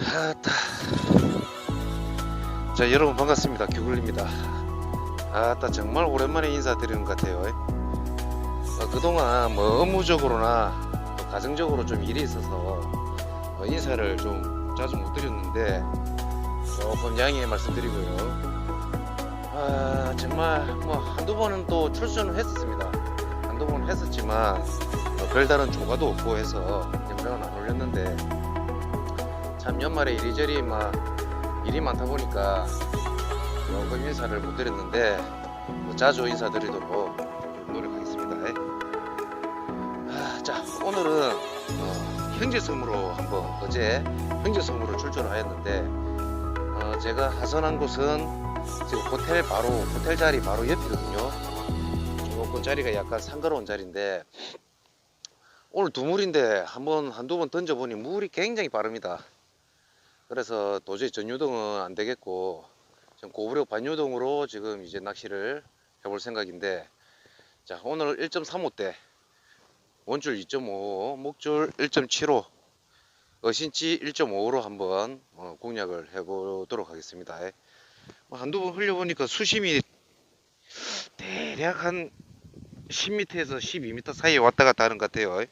아따. 자 여러분 반갑습니다. 규글입니다. 아따 정말 오랜만에 인사드리는 것 같아요. 어, 그동안 뭐 업무적으로나 또 가정적으로 좀 일이 있어서 어, 인사를 좀 자주 못 드렸는데 조금 양해 말씀드리고요. 아 정말 뭐 한두 번은 또 출전을 했었습니다. 한두 번은 했었지만 어, 별다른 조과도 없고 해서 영상은 안 올렸는데 참 연말에 이리저리 막 일이 많다 보니까 조금 인사를 못 드렸는데 뭐 자주 인사드리도록 좀 노력하겠습니다. 아, 자 오늘은 어, 형제섬으로 한번 어제 형제섬으로 출조를 하였는데 어, 제가 하선한 곳은 지금 호텔 바로 호텔 자리 바로 옆이거든요. 조금 자리가 약간 상가로운 자리인데 오늘 두 물인데 한번 한두 번 던져보니 물이 굉장히 빠릅니다. 그래서 도저히 전유동은 안 되겠고 지금 고부력 반유동으로 지금 이제 낚시를 해볼 생각인데 자 오늘 1.35대 원줄 2.5 목줄 1.75 어신치 1.5로 한번 어, 공략을 해보도록 하겠습니다. 뭐 한두 번 흘려보니까 수심이 대략 한 10m에서 12m 사이에 왔다 갔다 하는 것 같아요.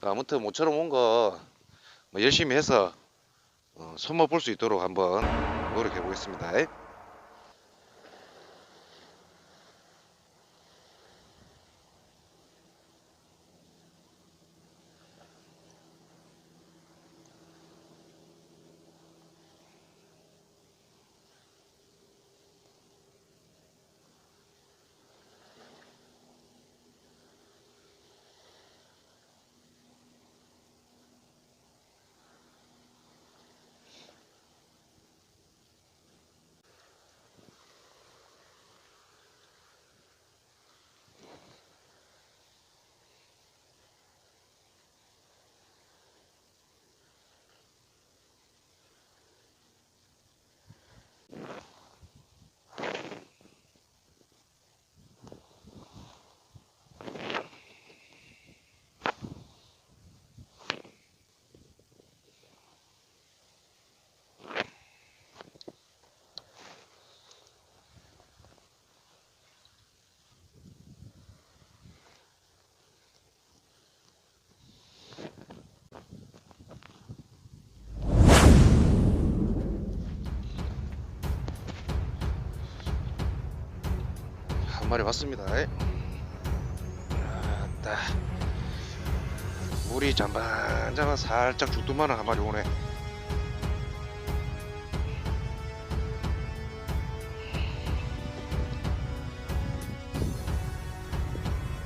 아무튼 모처럼 온거 뭐 열심히 해서 어, 손맛 볼 수 있도록 한번 노력해 보겠습니다. 마리 왔습니다. 아따. 물이 잠반잠반 살짝 죽두만한 한 마리 오네.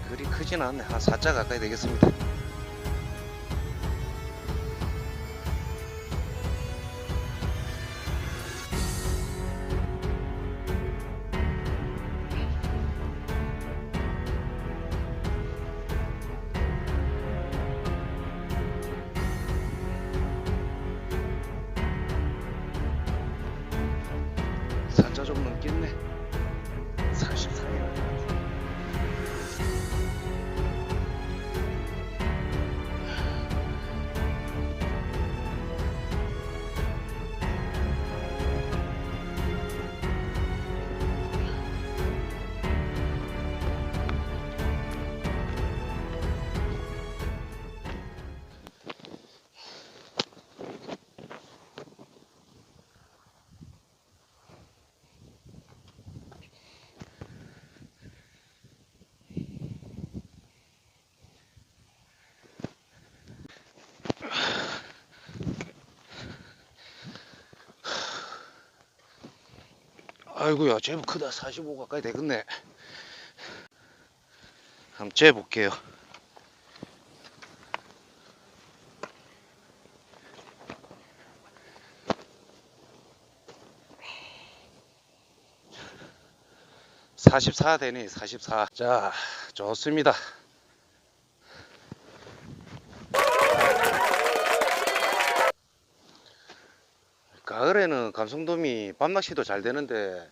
그리 크진 않네. 한 4자 가까이 되겠습니다. 아이고야 제법 크다. 45 가까이 되겠네. 한번 재볼게요. (44) 되네 (44) 자 좋습니다 가을에는 감성돔이 밤낚시도 잘 되는데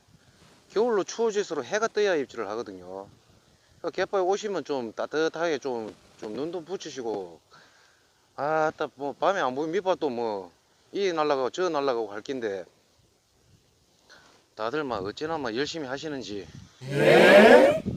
겨울로 추워질수록 해가 떠야 입질을 하거든요. 그러니까 갯바위 오시면 좀 따뜻하게 좀, 좀 눈도 붙이시고 아따 뭐 밤에 안 보이면 밑밥도 뭐 이 날라가고 저 날라가고 할 긴데 다들 막 어찌나 막 열심히 하시는지 그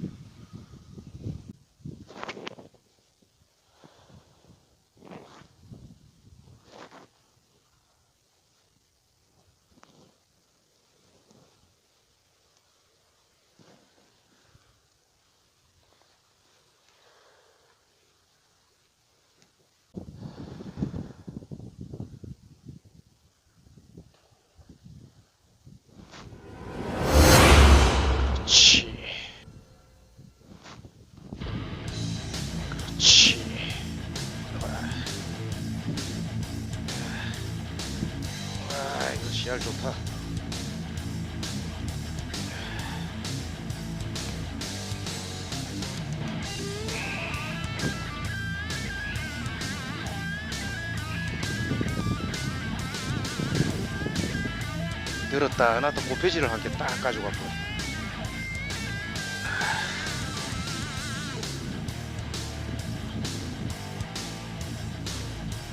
들었다 놨다 고패지를 한 개딱 왔고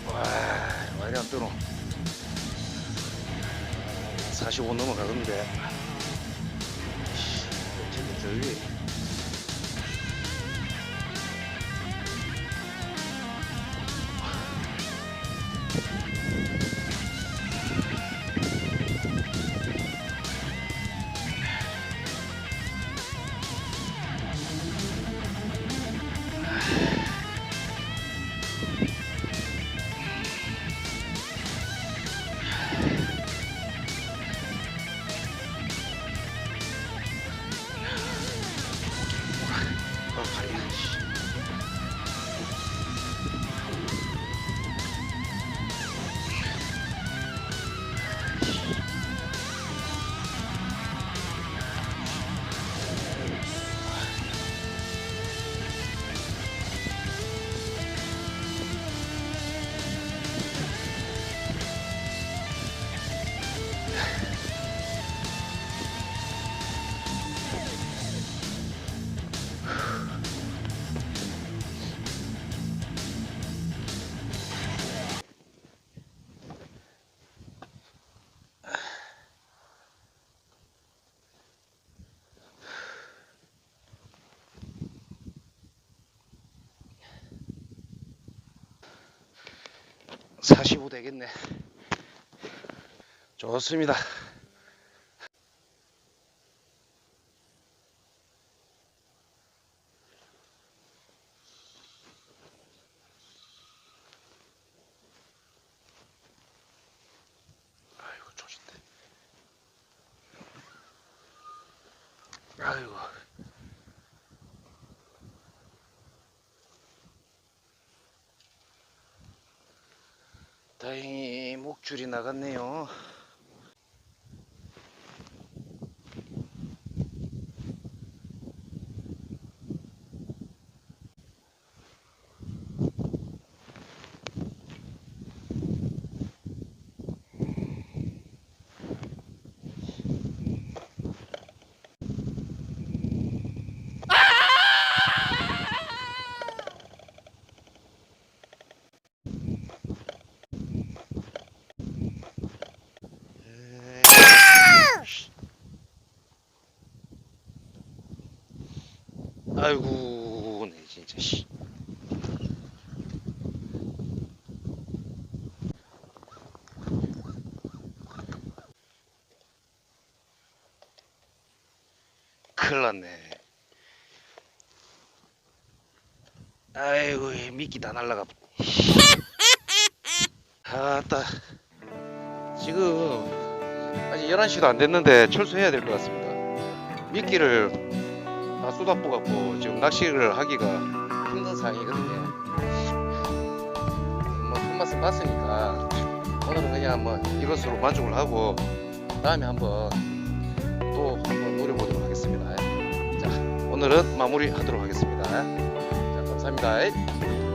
와 많이 안 뜨노. 45 넘어가던데. 어쨌든 저위 되겠네. 좋습니다. 아이고 조진데. 아이고. 다행히 목 줄이 나갔네요. 아이고, 네 진짜 씨. 큰일 났네. 아이고, 이 미끼 다 날라가. 아따. 지금 아직 11시도 안 됐는데 철수해야 될 것 같습니다. 미끼를 다 쏟아부 갖고 지금 낚시를 하기가 힘든 상황이거든요. 뭐 손맛을 봤으니까 오늘은 그냥 뭐 이것으로 만족을 하고 다음에 한번 또 한번 노려보도록 하겠습니다. 자 오늘은 마무리하도록 하겠습니다. 자 감사합니다.